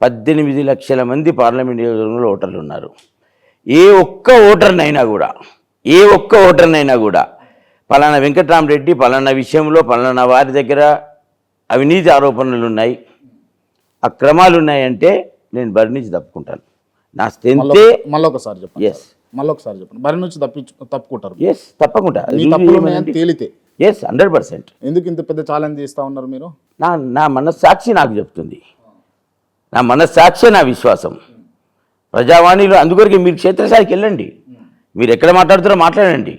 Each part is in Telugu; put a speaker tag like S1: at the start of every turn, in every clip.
S1: పద్దెనిమిది లక్షల మంది పార్లమెంట్ నియోజకవర్గంలో ఓటర్లు ఉన్నారు. ఏ ఒక్క ఓటర్నైనా కూడా ఏ ఒక్క ఓటర్నైనా కూడా పలానా వెంకట్రామరెడ్డి పలానా విషయంలో పలానా వారి దగ్గర అవినీతి ఆరోపణలు ఉన్నాయి. అక్రమాలు ఉన్నాయంటే నేను బరి నుంచి తప్పుకుంటాను. నా స్ట్రెంతే
S2: మళ్ళీ ఒకసారి చెప్పండి
S1: ఎస్
S2: మళ్ళీ ఒకసారి చెప్పండి. బరి నుంచి తప్పించు తప్పుకుంటారు.
S1: ఎస్ తప్పకుండా.
S2: తేలితే.
S1: ఎస్ హండ్రెడ్ పర్సెంట్
S2: ఎందుకు ఇంత పెద్ద ఛాలెంజ్ చేస్తా ఉన్నారు మీరు?
S1: నా నా మనస్సాక్షి నాకు చెప్తుంది. నా మనస్సాక్షి నా విశ్వాసం. ప్రజావాణిలో అందుకొరకు మీరు క్షేత్రస్థాయికి వెళ్ళండి. మీరు ఎక్కడ మాట్లాడుతారో మాట్లాడండి.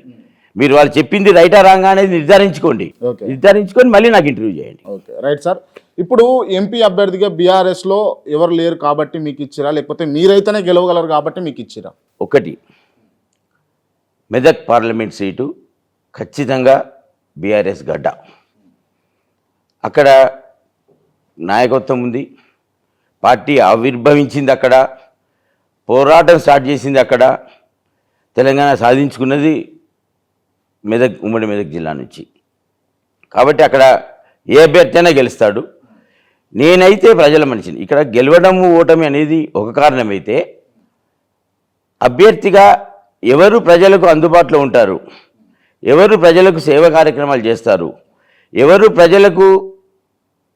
S1: మీరు వాళ్ళు చెప్పింది రైటా రాంగా అనేది నిర్ధారించుకోండి. నిర్ధారించుకొని మళ్ళీ నాకు ఇంటర్వ్యూ చేయండి.
S2: ఓకే. Right sir. ఇప్పుడు ఎంపీ అభ్యర్థిగా బీఆర్ఎస్లో ఎవరు లేరు కాబట్టి మీకు ఇచ్చిరా? లేకపోతే మీరైతేనే గెలవగలరు కాబట్టి మీకు ఇచ్చిరా?
S1: ఒకటి మెదక్ పార్లమెంట్ సీటు ఖచ్చితంగా బీఆర్ఎస్ గడ్డ. అక్కడ నాయకత్వం ఉంది. పార్టీ ఆవిర్భవించింది అక్కడ. పోరాటం స్టార్ట్ చేసింది అక్కడ. తెలంగాణ సాధించుకున్నది మెదక్ ఉమ్మడి మెదక్ జిల్లా నుంచి. కాబట్టి అక్కడ ఏ అభ్యర్థి అయినా గెలుస్తాడు. నేనైతే ప్రజల మనిషిని. ఇక్కడ గెలవడము ఓటమి అనేది ఒక కారణమైతే అభ్యర్థిగా ఎవరు ప్రజలకు అందుబాటులో ఉంటారు? ఎవరు ప్రజలకు సేవ కార్యక్రమాలు చేస్తారు? ఎవరు ప్రజలకు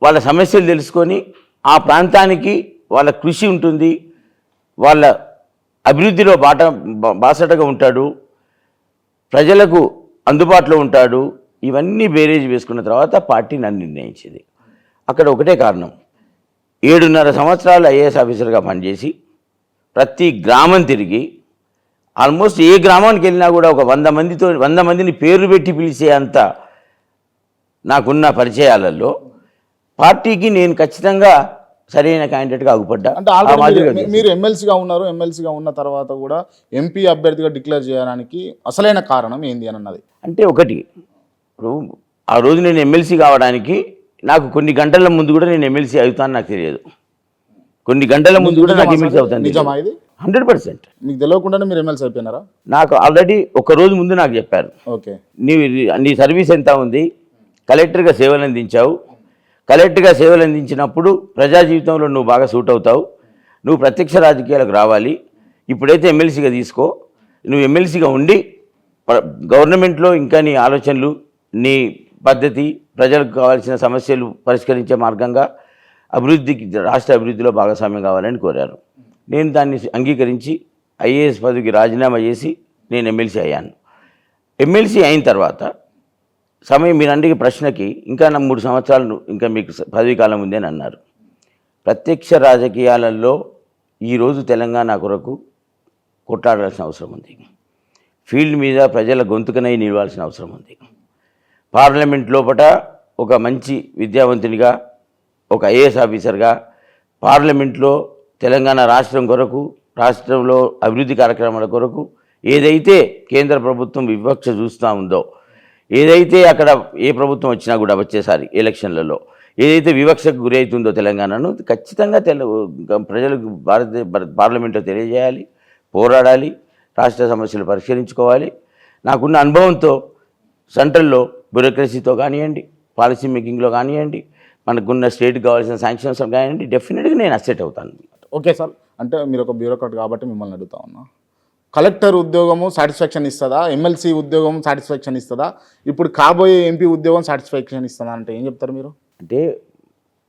S1: వాళ్ళ సమస్యలు తెలుసుకొని ఆ ప్రాంతానికి వాళ్ళ కృషి ఉంటుంది వాళ్ళ అభివృద్ధిలో బాట బాసటగా ఉంటాడు ప్రజలకు అందుబాటులో ఉంటాడు ఇవన్నీ బేరేజ్ వేసుకున్న తర్వాత పార్టీ నన్ను నిర్ణయించింది. అక్కడ ఒకటే కారణం ఏడున్నర సంవత్సరాలు ఐఏఎస్ ఆఫీసర్గా పనిచేసి ప్రతి గ్రామం తిరిగి ఆల్మోస్ట్ ఏ గ్రామానికి వెళ్ళినా కూడా ఒక వంద మందితో వంద మందిని పేరు పెట్టి పిలిచే అంత నాకున్న పరిచయాలలో పార్టీకి నేను ఖచ్చితంగా సరైన క్యాండిడేట్గా అగుపడ్డా
S2: అంటే మీరు- మీరు ఎమ్మెల్సీగా ఉన్నారు ఎమ్మెల్సీగా ఉన్న తర్వాత కూడా ఎంపీ అభ్యర్థిగా డిక్లేర్ చేయడానికి అసలైన కారణం ఏంది అని అన్నది.
S1: అంటే ఒకటి ఇప్పుడు ఆ రోజు నేను ఎమ్మెల్సీ కావడానికి నాకు కొన్ని గంటల ముందు కూడా నేను ఎమ్మెల్సీ అవుతాను నాకు తెలియదు. కొన్ని గంటల ముందు కూడా నాకు ఎమ్మెల్సీ అవుతాను
S2: నిజమా ఇది?
S1: Hundred percent.
S2: మీకు తెలియకుండానే మీరు ఎమ్మెల్సీ అయిపోయినారా?
S1: నాకు ఆల్రెడీ ఒక రోజు ముందు నాకు చెప్పారు.
S2: ఓకే.
S1: నీ నీ సర్వీస్ ఎంత ఉంది? కలెక్టర్గా సేవలు అందించావు. కలెక్ట్గా సేవలు అందించినప్పుడు ప్రజా జీవితంలో నువ్వు బాగా సూట్ అవుతావు. నువ్వు ప్రత్యక్ష రాజకీయాలకు రావాలి. ఇప్పుడైతే ఎమ్మెల్సీగా తీసుకో. నువ్వు ఎమ్మెల్సీగా ఉండి గవర్నమెంట్లో ఇంకా నీ ఆలోచనలు నీ పద్ధతి ప్రజలకు కావాల్సిన సమస్యలు పరిష్కరించే మార్గంగా అభివృద్ధికి రాష్ట్ర అభివృద్ధిలో భాగస్వామ్యం కావాలని కోరారు. నేను దాన్ని అంగీకరించి ఐఏఎస్ పదవికి రాజీనామా చేసి నేను ఎమ్మెల్సీ అయ్యాను. ఎమ్మెల్సీ అయిన తర్వాత సమయం మీరు అడిగే ప్రశ్నకి ఇంకా నా మూడు సంవత్సరాలు ఇంకా మీకు స- పదవీ కాలం ఉంది అని అన్నారు. ప్రత్యక్ష రాజకీయాలలో ఈరోజు తెలంగాణ కొరకు కొట్లాడాల్సిన అవసరం ఉంది. ఫీల్డ్ మీద ప్రజల గొంతుకనై నిలవాల్సిన అవసరం ఉంది. పార్లమెంట్ లోపల ఒక మంచి విద్యావంతునిగా ఒక ఐఏఎస్ ఆఫీసర్గా పార్లమెంట్లో తెలంగాణ రాష్ట్రం కొరకు రాష్ట్రంలో అభివృద్ధి కార్యక్రమాల కొరకు ఏదైతే కేంద్ర ప్రభుత్వం వివక్ష చూస్తూ ఉందో ఏదైతే అక్కడ ఏ ప్రభుత్వం వచ్చినా కూడా వచ్చేసారి ఎలక్షన్లలో ఏదైతే వివక్షకు గురి అవుతుందో తెలంగాణను ఖచ్చితంగా తెల ప్రజలకు భారత పార్లమెంట్లో తెలియజేయాలి పోరాడాలి రాష్ట్ర సమస్యలు పరిష్కరించుకోవాలి. నాకున్న అనుభవంతో సెంట్రల్లో బ్యూరోక్రసీతో కానివ్వండి పాలసీ మేకింగ్లో కానివ్వండి మనకున్న స్టేట్ కావాల్సిన శాంక్షన్స్ కానివ్వండి డెఫినెట్గా నేను అసెట్ అవుతాను.
S2: Okay sir. అంటే మీరు ఒక బ్యూరోక్రాట్ కాబట్టి మిమ్మల్ని అడుగుతా ఉన్నా. కలెక్టర్ ఉద్యోగము సాటిస్ఫాక్షన్ ఇస్తుందా? ఎమ్మెల్సీ ఉద్యోగం సాటిస్ఫాక్షన్ ఇస్తుందా? ఇప్పుడు కాబోయే ఎంపీ ఉద్యోగం సాటిస్ఫాక్షన్ ఇస్తుందా అంటే ఏం చెప్తారు మీరు?
S1: అంటే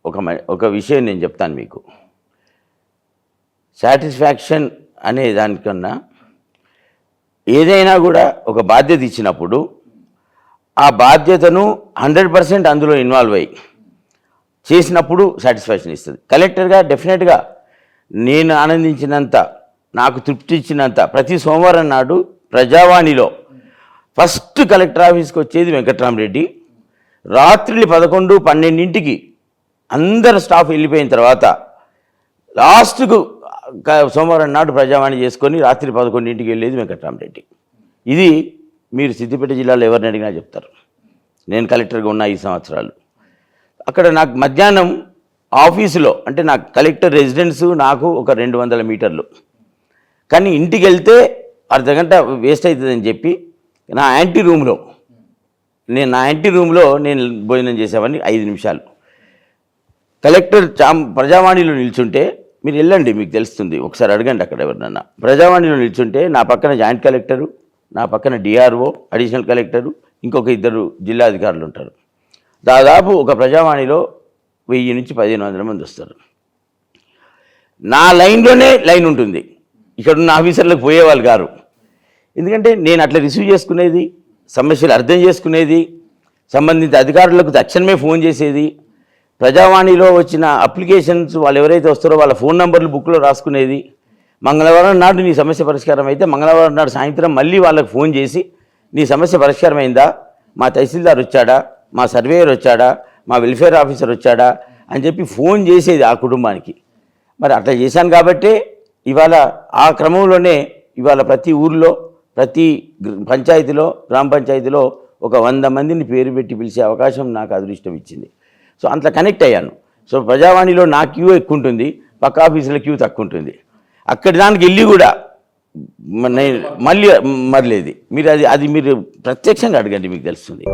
S1: ఒక ఒక విషయం నేను చెప్తాను మీకు. సాటిస్ఫాక్షన్ అనే దానికన్నా ఏదైనా కూడా ఒక బాధ్యత ఇచ్చినప్పుడు ఆ బాధ్యతను హండ్రెడ్ పర్సెంట్ అందులో ఇన్వాల్వ్ అయ్యి చేసినప్పుడు సాటిస్ఫాక్షన్ ఇస్తుంది. కలెక్టర్గా డెఫినెట్గా నేను ఆనందించినంత నాకు తృప్తి ఇచ్చినంత ప్రతి సోమవారం నాడు ప్రజావాణిలో ఫస్ట్ కలెక్టర్ ఆఫీస్కి వచ్చేది వెంకట్రామరెడ్డి. రాత్రి పదకొండు పన్నెండింటికి అందరు స్టాఫ్ వెళ్ళిపోయిన తర్వాత లాస్ట్కు సోమవారం నాడు ప్రజావాణి చేసుకొని రాత్రి పదకొండింటికి వెళ్ళేది వెంకట్రామరెడ్డి. ఇది మీరు సిద్దిపేట జిల్లాలో ఎవరిని అడిగినా చెప్తారు. నేను కలెక్టర్గా ఉన్న ఈ సంవత్సరాలు. అక్కడ నాకు మధ్యాహ్నం ఆఫీసులో అంటే నాకు కలెక్టర్ రెసిడెన్స్ నాకు ఒక రెండు వందల మీటర్లు. కానీ ఇంటికి వెళ్తే అర్ధ గంట వేస్ట్ అవుతుందని చెప్పి నా యాంటీ రూమ్లో నేను నా యాంటీ రూమ్లో నేను భోజనం చేసేవాడిని ఐదు నిమిషాలు. కలెక్టర్ చాం ప్రజావాణిలో నిల్చుంటే మీరు వెళ్ళండి మీకు తెలుస్తుంది. ఒకసారి అడగండి అక్కడ ఎవరినన్నా. ప్రజావాణిలో నిల్చుంటే నా పక్కన జాయింట్ కలెక్టరు నా పక్కన డిఆర్ఓ అడిషనల్ కలెక్టరు ఇంకొక ఇద్దరు జిల్లా అధికారులు ఉంటారు. దాదాపు ఒక ప్రజావాణిలో వెయ్యి నుంచి పదిహేను వందల మంది వస్తారు. నా లైన్లోనే లైన్ ఉంటుంది. ఇక్కడున్న ఆఫీసర్లకు పోయేవాళ్ళు గారు ఎందుకంటే నేను అట్లా రిసీవ్ చేసుకునేది సమస్యలు అర్థం చేసుకునేది సంబంధిత అధికారులకు తక్షణమే ఫోన్ చేసేది ప్రజావాణిలో వచ్చిన అప్లికేషన్స్ వాళ్ళు ఎవరైతే వస్తారో వాళ్ళ ఫోన్ నంబర్లు బుక్లో రాసుకునేది మంగళవారం నాడు నీ సమస్య పరిష్కారం అయితే మంగళవారం నాడు సాయంత్రం మళ్ళీ వాళ్ళకి ఫోన్ చేసి నీ సమస్య పరిష్కారం అయిందా మా తహసీల్దార్ వచ్చాడా? మా సర్వేయర్ వచ్చాడా? మా వెల్ఫేర్ ఆఫీసర్ వచ్చాడా? అని చెప్పి ఫోన్ చేసేది ఆ కుటుంబానికి. మరి అట్లా చేశాను కాబట్టే ఇవాళ ఆ క్రమంలోనే ఇవాళ ప్రతి ఊర్లో ప్రతి పంచాయతీలో గ్రామ పంచాయతీలో ఒక వంద మందిని పేరు పెట్టి పిలిచే అవకాశం నాకు అదృష్టం ఇచ్చింది. సో అంత కనెక్ట్ అయ్యాను. సో ప్రజావాణిలో నా క్యూ ఎక్కువ ఉంటుంది పక్క ఆఫీసుల క్యూ తక్కువ ఉంటుంది. అక్కడి దానికి వెళ్ళి కూడా నేను మళ్ళీ మరలేదు. మీరు అది అది మీరు ప్రత్యక్షంగా అడగండి మీకు తెలుస్తుంది.